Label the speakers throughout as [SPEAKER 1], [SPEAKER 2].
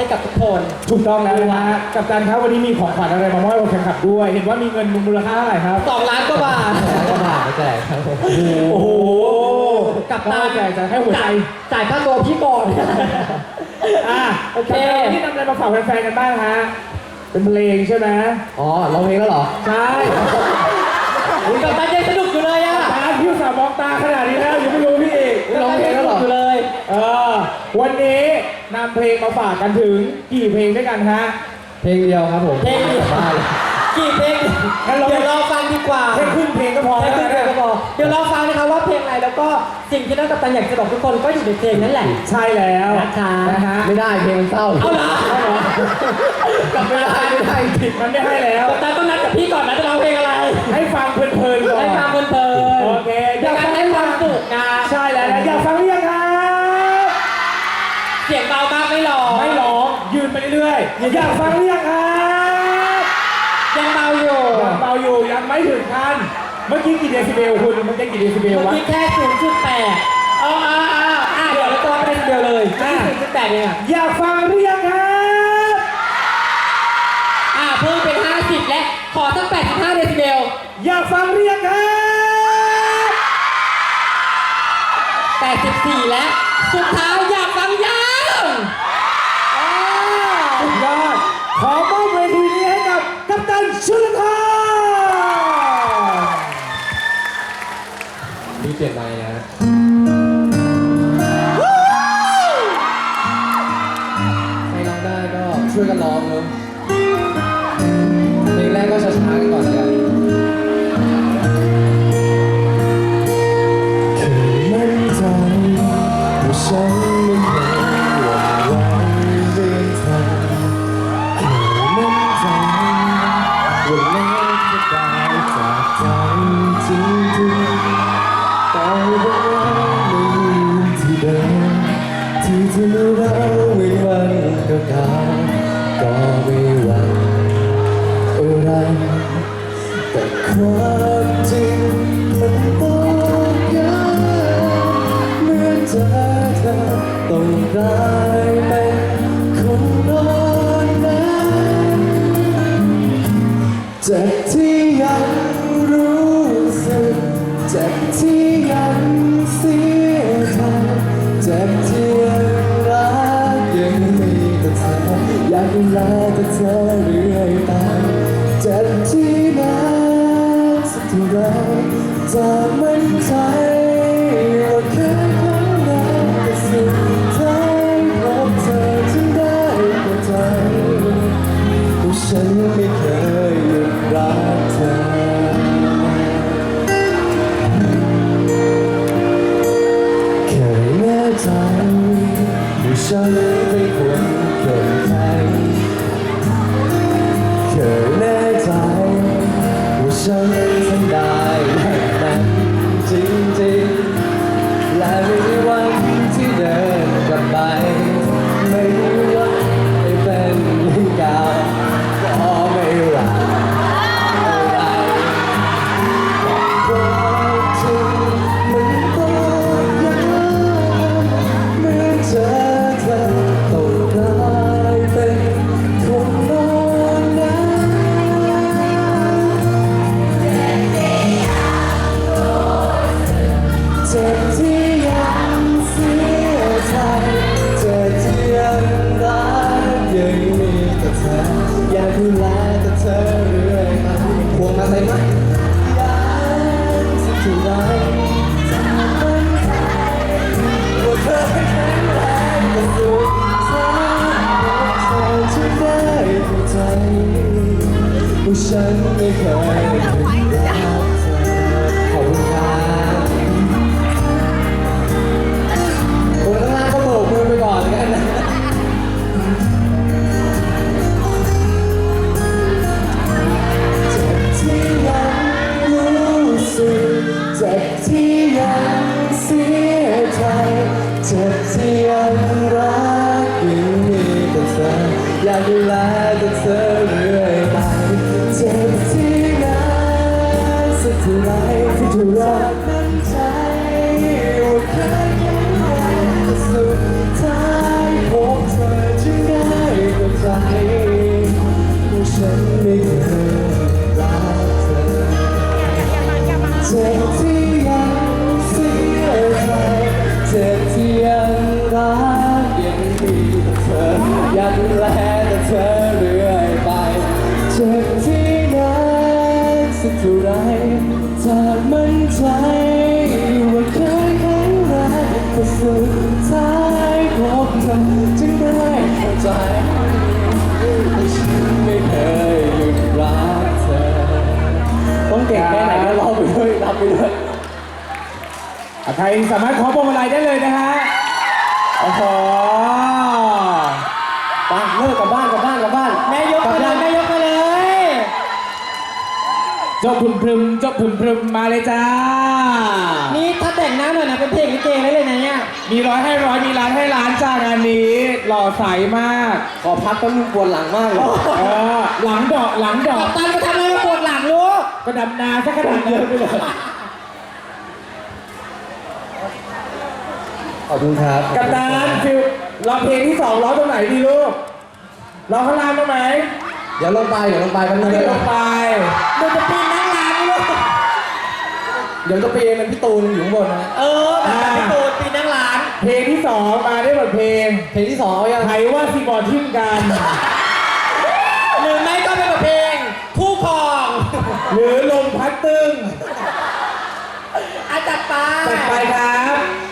[SPEAKER 1] ให้กับทุกคน
[SPEAKER 2] ถูกต้องแล้วนะฮะกับการครับวันนี้มีของขวัญอะไรมามอบให้กับแฟนคลับด้วย เห็นว่ามีเงินมูลค่าเท่าไหร่ครับ
[SPEAKER 1] สองล้านกว่าบาท
[SPEAKER 3] ก็ผ่านไปแจกครับผม
[SPEAKER 2] โอ้โห
[SPEAKER 1] กับตา
[SPEAKER 2] แจกจะให้หัวใจ
[SPEAKER 1] จ่ายจ่ายค่าตัวพี่ก่อน
[SPEAKER 2] อะ
[SPEAKER 1] โอเค
[SPEAKER 2] กับการที่นำอะไรมาฝากแฟนๆกันบ้างฮะเป็นเพลงใช่ไหม
[SPEAKER 3] อ๋อร้องเพลงแล้วเหรอ
[SPEAKER 2] ใช่
[SPEAKER 1] อุ๊ยกับตายังสนุกอยู่เลยอะ
[SPEAKER 2] ตาพี่อุตสาวมองตาขนาดนี้แล้วยังไม่รู้พี่อีก
[SPEAKER 3] ร้องเพลงแล้วเหรอ
[SPEAKER 1] อยู่เลย
[SPEAKER 2] เออวันนี้ นำเพลงมาฝากกันถึงกี่เพลงด้วยกันฮะ
[SPEAKER 3] เพลงเดียวครับผม
[SPEAKER 1] เพลงเดียว
[SPEAKER 3] บ้าเลย
[SPEAKER 1] กี่เพลง
[SPEAKER 2] งั้นเรา
[SPEAKER 1] เดี๋ยวเราฟังดีกว่า
[SPEAKER 2] แค่ครึ่งเพลงก็พอ
[SPEAKER 1] แค่
[SPEAKER 2] แล้ว
[SPEAKER 1] ครึ่งเพลงก็
[SPEAKER 2] นะ
[SPEAKER 1] พอเดี๋ยวเราฟังนะคะว่าเพลงอะไรแล้วก็สิ่งที่นักกัปตันอยากจะบอกทุกคนก็อยู่ในเพลงนั่นแหละ
[SPEAKER 2] ใช่แล้ว
[SPEAKER 1] นะคะ
[SPEAKER 2] นะฮะ
[SPEAKER 3] ไม่ได้เพลงมันเศร้า
[SPEAKER 1] เอาเหรอ
[SPEAKER 2] กลับไม่ได้ไม่ได้ผิดมันไม่ให้แล้ว
[SPEAKER 1] กัปตันต้องนัดกับพี่ก่อนนะจะร้องเพลงอะไร
[SPEAKER 2] ให้ฟังเพลินๆก่อน
[SPEAKER 1] ให้ฟังเพลินๆ
[SPEAKER 2] โอเค
[SPEAKER 1] อยากให้ความสุขนะ
[SPEAKER 2] ใช่แล้วนะอยากฟังหรือยังค
[SPEAKER 1] เรื่อ
[SPEAKER 2] ยๆ อยากฟังหรือยังครับ
[SPEAKER 1] ยังเบาอยู่
[SPEAKER 2] ยังเบาอยู่ยังไม่ถึงขั้นเมื่อกี้กี่เดซิเบลคุณเมื่อกี้กี่เดซิเบล
[SPEAKER 1] เมื่อ
[SPEAKER 2] วะ
[SPEAKER 1] กี้แค่ศูนย์จุดแปดเอาเอาเอาอะเดี๋ยวเราตัวเป็นเดียวเลยศูนย์จุดแปดเองอะ
[SPEAKER 2] อยากฟังหรือยังครับ
[SPEAKER 1] อะเพิ่มเป็นห้าสิบและ ขอสักแปดสิบห้าเดซิเบล
[SPEAKER 2] อยากฟังหรือยังครับ
[SPEAKER 1] แปดสิบสี่และ สุดท้ายอยากฟังยัง
[SPEAKER 2] ปลี่
[SPEAKER 3] ยนไปนะใครร้องได้ก็ช่วยกันร้องเนอะ ที่เดิมที่ที่เรา วลากดูแต่เธอเรื่อยไปเจ็บที่นานสักเท่าไรจำ ไม่ควรเขินใจเธอแน่ใจว่าฉันทำได้แว่าฉั ท่าไรที่เธอรักมั่นใจว่าเคยยังไงสุดท้ายพบเธอจึงได้เข้ใจว่าฉันไม่เคย คร
[SPEAKER 2] สามารถขอพวงมาลัยได้เลยนะฮะโอ้โห
[SPEAKER 3] ไปเลิกกลับบ้านกลับบ้านกลับบ้าน
[SPEAKER 1] แม่ยกมาเลยแม่ยกมาเลย
[SPEAKER 2] เจ้าพึมพรึมเจ้าพึมพรึมมาเลยจ้า
[SPEAKER 1] นี่ถ้าแต่งหน้าหน่อยนะเป็นเพลงลิเกได้เลยนะเนี่ย
[SPEAKER 2] มีร้อยให้ร้อยมีล้านให้ล้านจ้างานนี้ หล่อใสมาก
[SPEAKER 3] ขอพักแป๊บนึงปวดหลังมากเลย
[SPEAKER 2] เออหลังดอกหลังดอ
[SPEAKER 1] กั
[SPEAKER 2] ก
[SPEAKER 1] บตันก็ทำอะไรมาปวดหลังลูก
[SPEAKER 2] ก็ดำนาสักขนาดเยอะไปเลย
[SPEAKER 3] ขอบคุณครับ
[SPEAKER 2] กับตานฟิวร้องเพลงที่สองร้องตรงไหนดีลูกร้องข้างล่างได้ไหม
[SPEAKER 3] เดี๋ยวลงไปเดี๋ยวลงไปแป๊บนึง
[SPEAKER 2] เดี๋ยวลงไป
[SPEAKER 1] เดี๋ยวจะปีนนั่งร้านนี่ลูก
[SPEAKER 3] เดี๋ยวจะไปเองเป็นพี่ตูนอยู่ข้างบนนะ
[SPEAKER 1] เออแบบพี่ตูนปีนนั่งร้าน
[SPEAKER 2] เพลงที่สองมาได้บทเพลง
[SPEAKER 3] เพลงที่สองเอายัง
[SPEAKER 2] ไทยว่าซีบอลทิมกัน
[SPEAKER 1] หรือไม่ก็เป็นแบบเพลง คู่ครอง
[SPEAKER 2] หรือลมพัดตึง
[SPEAKER 1] อาจัดไป
[SPEAKER 2] จัดไปครับ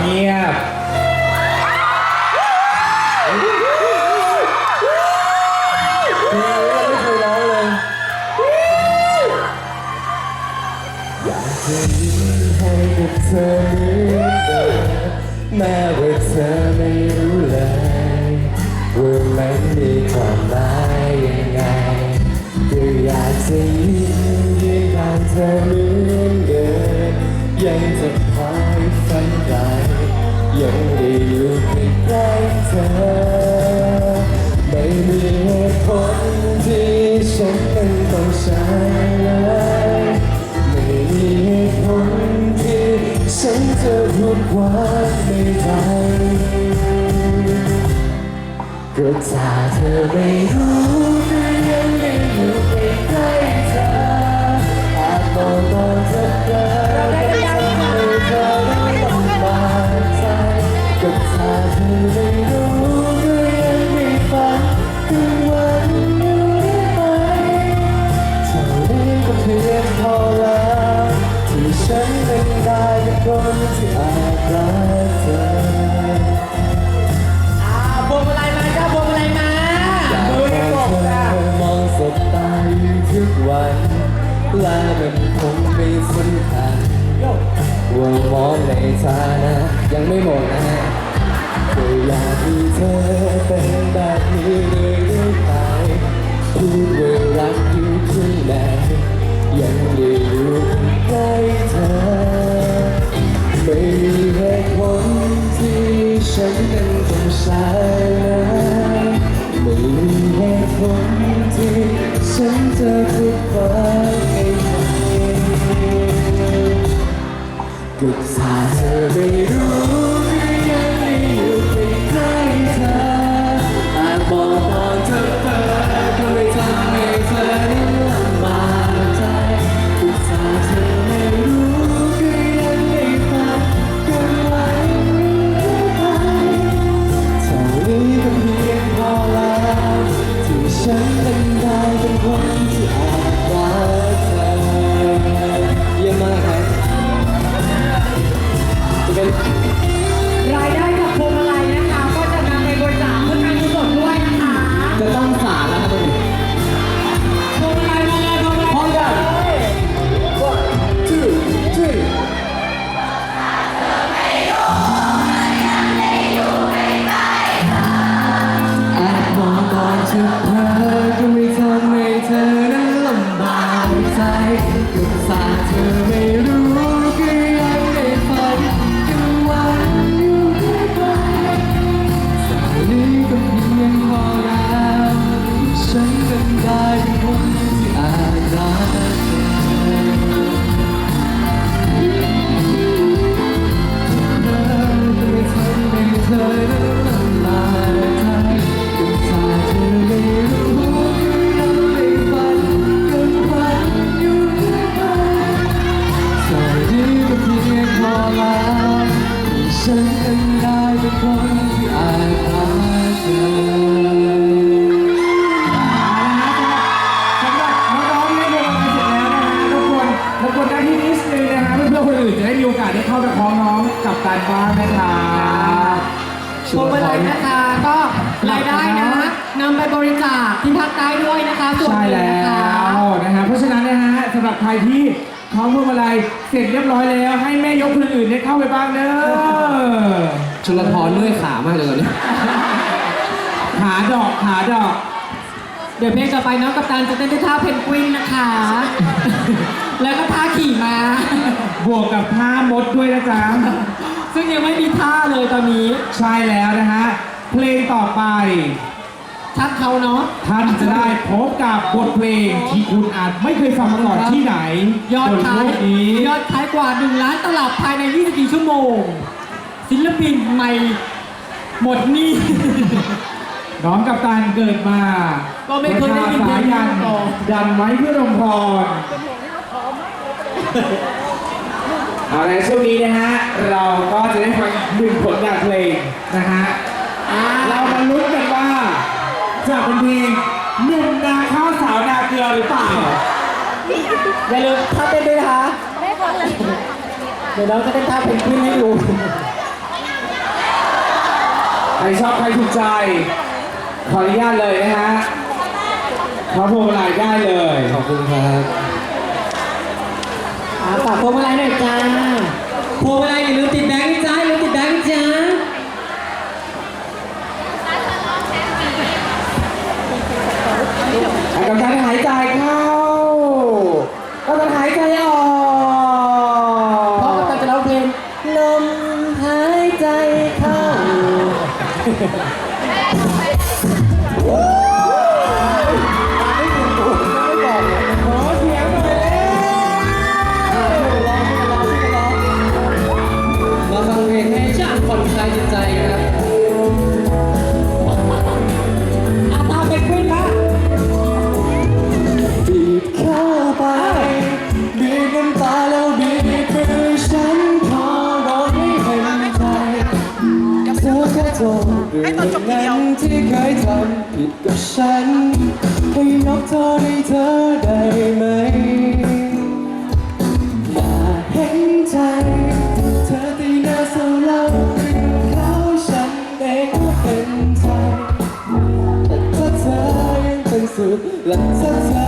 [SPEAKER 2] เงียบ
[SPEAKER 3] ก็ถ้าเธอไม่รู้ก็ยังไม่อยู่ใกล้ๆเธออาจมองมองเธอเดินก็ทำให้เธอนั้นลำบากใจก็ถ้าเธอไม่รู้ก็ยังไม่ฝันถึงวันอยู่ได้ไหมเท่านี้ก็เพียงพอแล้วที่ฉันเป็นได้เป็นคนที่อาจรัก และมันคงไม่สำคัญว่ามองในฐานะยังไม่หมดนะฮะก็อยากให้เธอเป็นแบบนี้เรื่อยๆไปพูดว่ารักอยู่ข้างในยังได้อยู่ใกล้เธอไม่มีเหตุผลที่ฉันนั้นต้องใช้เลยไม่มีเหตุผลที่ฉันจะพูด ก็ ได้เป็นคนที่อาจหาเจอ
[SPEAKER 2] สำหรับน้องๆที่ได้ดูกันเสร็จแล้วนะฮะรบกวนรบกวนได้ที่นิดนึงนะฮะเพื่อนๆคนอื่นจะได้มีโอกาสได้เข้าไปคล้องน้องกับการบ้านนะครับ
[SPEAKER 1] พวงมาลัยนะคะก็รายได้นะนำไปบริจาคที่ภาคใต้ด้วยนะคะส่วน
[SPEAKER 2] ใช่
[SPEAKER 1] หนึ่ง
[SPEAKER 2] แล้
[SPEAKER 1] นะคะ
[SPEAKER 2] วนะฮะเพราะฉะนั้นนะฮะสำหรับใครที่ คล้องพวงมาลัยเสร็จเรียบร้อยแล้ว ให้แม่ยกคนอื่นได้เข้าไปบ้างเด้อ
[SPEAKER 3] ชลพรเมื่อยขามากเลยตอนนี้
[SPEAKER 2] ขาดอกขาดอก
[SPEAKER 1] เดี๋ยวเพลงต่อไปน้องกัปตันจะเต้นด้วยท่าเพนกวินนะคะ แล้วก็ท่าขี่ม้า
[SPEAKER 2] บวกกับท่ามดด้วยนะจ๊ะ
[SPEAKER 1] ซึ่งยังไม่มีท่าเลยตอนนี้
[SPEAKER 2] ใช่แล้วนะฮะ เพลงต่อไป
[SPEAKER 1] ชักเขาเนาะ
[SPEAKER 2] ท่านจะได้พบกับบทเพลงที่คุณอาจไม่เคยฟังมาก่อนที่ไหน
[SPEAKER 1] ยอด
[SPEAKER 2] บน
[SPEAKER 1] ขา
[SPEAKER 2] โล
[SPEAKER 1] ย
[SPEAKER 2] กนี้
[SPEAKER 1] ยอดขายกว่า 1 ล้านตลับภายใน 24 ชั่วโมง ศิลปินใหม่หมดหนี้
[SPEAKER 2] น้องกัปตันเกิดมา
[SPEAKER 1] ก็ไม่เคยได้ยินเพล
[SPEAKER 2] สาง
[SPEAKER 1] นี้
[SPEAKER 2] ยัน
[SPEAKER 1] มาก่อน
[SPEAKER 2] ยันไว้เพื่อรมพรเอาในช่วงนี้นะฮะ เราก็จะได้ฟังหนึ่งผลงานเพลงนะฮะ
[SPEAKER 1] อ่า
[SPEAKER 2] เรามาลุ้นกันว่า จะเป็นเพลงหนุ่มนาข้าวสาวนาเกลือหรือเปล่า
[SPEAKER 1] อย่าลืมท่าเต้นด้วยนะคะเดี๋ยวน้องจะเต้นท่าเพนกวินให้ดู
[SPEAKER 2] ใครชอบใครถูกใจ ขออนุญาตเลยนะฮะขอพวงมาลัยได้เลย
[SPEAKER 3] ขอบคุณครับ
[SPEAKER 1] อ่าฝากพวงมาลัยหน่อยจ้าพวงมาลัยอย่าลืมติดแบงค์นะจ้า
[SPEAKER 2] ให้
[SPEAKER 3] ฉันให้ยกโทษให้เธอได้ไหม อย่าเห็นใจ เธอตีหน้าเศร้าเล่าถึงเขาฉันเองก็เป็นใจแต่ถ้าเธอยังเป็นสุดและถ้าเธอ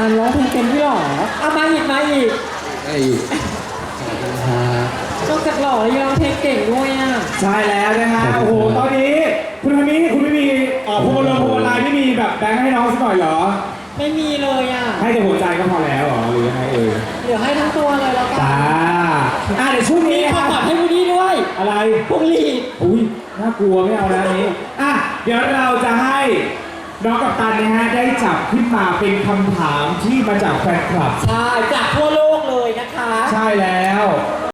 [SPEAKER 1] กัปตันร้องเพลงเป็นด้วยเหรออะมาอีกมาอีก
[SPEAKER 3] ไอ้ขอบคุณครับ
[SPEAKER 1] นอกจากหล่อแล้วยังร้องเพลงเก่งด้วยอะ
[SPEAKER 2] ใช่แล้วนะฮะ โอ้โห ตอนนี้คุณคนนี้คุณไม่มีเอ่อพวงมาลัยพวงมาลัยไม่มีแบบแบงค์ให้น้องสักหน่อยเหรอ
[SPEAKER 1] ไม่มีเลยอะ
[SPEAKER 2] ให้แต่หัวใจก็พอแล้วเหรอหรือยังไงเอ่ย
[SPEAKER 1] เดี๋ยวให้ทั้งตัวเลยแล้วกั
[SPEAKER 2] จ้านอะเดี๋ยวช่วงนี้
[SPEAKER 1] มี
[SPEAKER 2] นะ
[SPEAKER 1] ขอ
[SPEAKER 2] ค
[SPEAKER 1] ข
[SPEAKER 2] รั
[SPEAKER 1] อบให้วูดดี้ด้วย
[SPEAKER 2] อะไร
[SPEAKER 1] พวงหลีด
[SPEAKER 2] อุ้ยน่ากลัวไม่เอานะอันนี้ อะ เดี๋ยวเราจะให้ น้องกัปตันนะฮะได้จับขึ้นมาเป็นคำถามที่มาจากแฟนคลับ
[SPEAKER 1] ใช่จากทั่วโลกเลยนะคะ
[SPEAKER 2] ใช่แล้ว
[SPEAKER 1] เอ